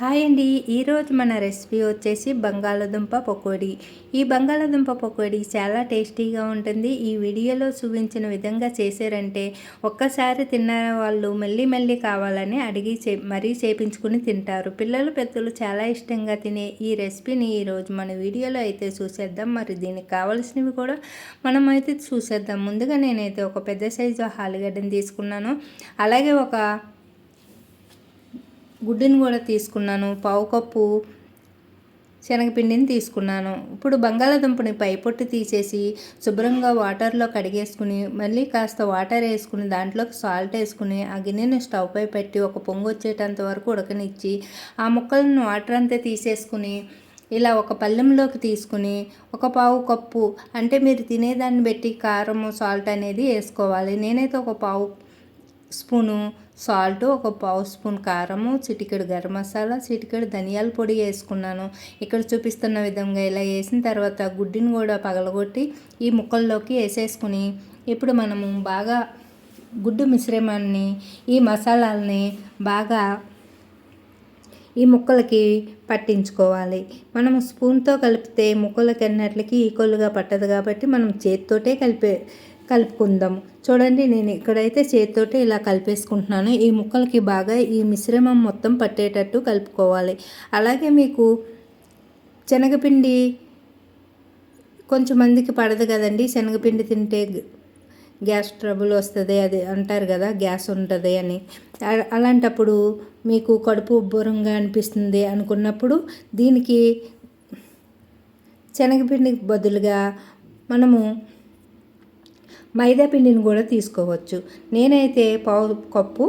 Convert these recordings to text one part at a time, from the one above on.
Hi అండి. ఈరోజు మన రెసిపీ వచ్చేసి బంగాళదుంప పకోడీ. ఈ బంగాళదుంప పకోడీ చాలా టేస్టీగా ఉంటుంది. ఈ వీడియోలో చూపించిన విధంగా చేశారంటే ఒక్కసారి తిన్న వాళ్ళు మళ్ళీ మళ్ళీ కావాలని అడిగి చే మరీ చేపించుకుని తింటారు. పిల్లలు పెద్దలు చాలా ఇష్టంగా తినే ఈ రెసిపీని ఈరోజు మన వీడియోలో అయితే చూసేద్దాం. మరి దీనికి కావాల్సినవి కూడా మనం అయితే చూసేద్దాం. ముందుగా నేనైతే ఒక పెద్ద సైజు ఆలుగడ్డని తీసుకున్నాను. అలాగే ఒక గుడ్డుని కూడా తీసుకున్నాను పావు కప్పు శనగపిండిని తీసుకున్నాను. ఇప్పుడు బంగాళాదుంపని పై పొట్టు తీసేసి శుభ్రంగా వాటర్లో కడిగేసుకుని మళ్ళీ కాస్త వాటర్ వేసుకుని దాంట్లోకి సాల్ట్ వేసుకుని ఆ గిన్నెని స్టవ్ పై పెట్టి ఒక పొంగు వచ్చేటంత వరకు ఉడకనిచ్చి ఆ ముక్కలను వాటర్ అంతా తీసేసుకుని ఇలా ఒక పళ్ళెంలోకి తీసుకుని ఒక పావు కప్పు అంటే మీరు తినేదాన్ని బట్టి కారము సాల్ట్ అనేది వేసుకోవాలి. నేనైతే ఒక పావు స్పూను సాల్ట్ ఒక పావు స్పూన్ కారము చిటికెడు గరం మసాలా చిటికెడు ధనియాల పొడి వేసుకున్నాను. ఇక్కడ చూపిస్తున్న విధంగా ఇలా వేసిన తర్వాత గుడ్డిని కూడా పగలగొట్టి ఈ ముక్కల్లోకి వేసేసుకుని ఇప్పుడు మనము బాగా గుడ్డు మిశ్రమాన్ని ఈ మసాలాలని బాగా ఈ ముక్కలకి పట్టించుకోవాలి. మనం స్పూన్తో కలిపితే ముక్కలకి అన్నట్లకి ఈక్వల్గా పట్టదు కాబట్టి మనం చేతితోటే కలిపే కలుపుకుందాం. చూడండి నేను ఇక్కడైతే చేతితోటి ఇలా కలిపేసుకుంటున్నాను. ఈ ముక్కలకి బాగా ఈ మిశ్రమం మొత్తం పట్టేటట్టు కలుపుకోవాలి. అలాగే మీకు శనగపిండి కొంచెం మందికి పడదు కదండి. శనగపిండి తింటే గ్యాస్ ట్రబుల్ వస్తుంది అది అంటారు కదా గ్యాస్ ఉంటుంది అని. అలాంటప్పుడు మీకు కడుపు ఉబ్బరంగా అనిపిస్తుంది అనుకున్నప్పుడు దీనికి శనగపిండికి బదులుగా మనము మైదా పిండిని కూడా తీసుకోవచ్చు. నేనైతే పావు కప్పు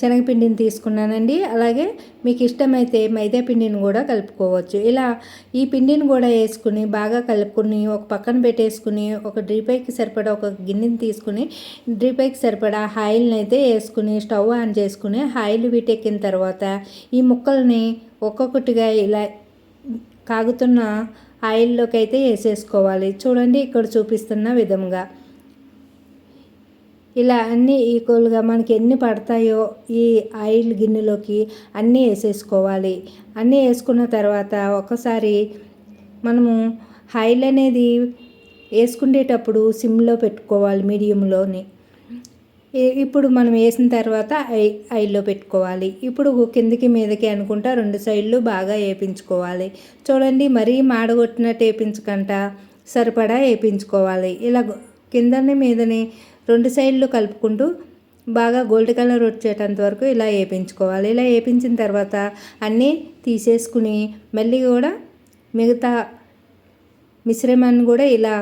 శనగపిండిని తీసుకున్నానండి. అలాగే మీకు ఇష్టమైతే మైదా పిండిని కూడా కలుపుకోవచ్చు. ఇలా ఈ పిండిని కూడా వేసుకుని బాగా కలుపుకుని ఒక పక్కన పెట్టేసుకుని ఒక డ్రీపైకి సరిపడా ఒక గిన్నెని తీసుకుని డ్రీపైకి సరిపడా ఆయిల్ని అయితే వేసుకుని స్టవ్ ఆన్ చేసుకుని ఆయిల్ వీటెక్కిన తర్వాత ఈ ముక్కల్ని ఒక్కొక్కటిగా ఇలా కాగుతున్న ఆయిల్లోకి అయితే వేసేసుకోవాలి. చూడండి ఇక్కడ చూపిస్తున్న విధంగా. ఇలా అన్నీ ఈక్వల్గా మనకి ఎన్ని పడతాయో ఈ ఆయిల్ గిన్నెలోకి అన్నీ వేసేసుకోవాలి. అన్నీ వేసుకున్న తర్వాత ఒకసారి మనము ఆయిల్ అనేది వేసుకునేటప్పుడు సిమ్లో పెట్టుకోవాలి మీడియంలోని. ఇప్పుడు మనం వేసిన తర్వాత ఐ ఐలో పెట్టుకోవాలి. ఇప్పుడు కిందికి మీదకి అనుకుంటా రెండు సైడ్లు బాగా వేపించుకోవాలి. చూడండి మరీ మాడగొట్టినట్టు వేపించకంట సరిపడా వేపించుకోవాలి. ఇలా కిందని మీదని రెండు సైడ్లు కలుపుకుంటూ బాగా గోల్డ్ కలర్ వచ్చేటంత వరకు ఇలా వేపించుకోవాలి. ఇలా వేపించిన తర్వాత అన్నీ తీసేసుకుని మళ్ళీ కూడా మిగతా మిశ్రమాన్ని కూడా ఇలా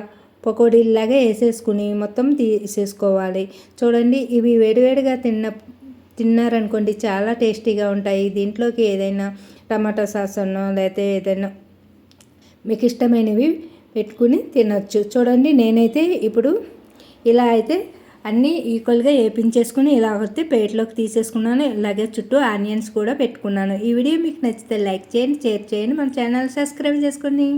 పకోడీలాగా వేసేసుకుని మొత్తం తీసేసుకోవాలి. చూడండి ఇవి వేడివేడిగా తిన్న తిన్నారనుకోండి చాలా టేస్టీగా ఉంటాయి. దీంట్లోకి ఏదైనా టమాటో సాస్ అన్నో లేకపోతే ఏదైనా మీకు ఇష్టమైనవి పెట్టుకుని తినొచ్చు. చూడండి నేనైతే ఇప్పుడు ఇలా అయితే అన్నీ ఈక్వల్గా వేపించేసుకుని ఇలా వస్తే ప్లేట్లోకి తీసేసుకున్నాను. ఇలాగే చుట్టూ ఆనియన్స్ కూడా పెట్టుకున్నాను. ఈ వీడియో మీకు నచ్చితే లైక్ చేయండి షేర్ చేయండి. మన ఛానల్ సబ్స్క్రైబ్ చేసుకోండి.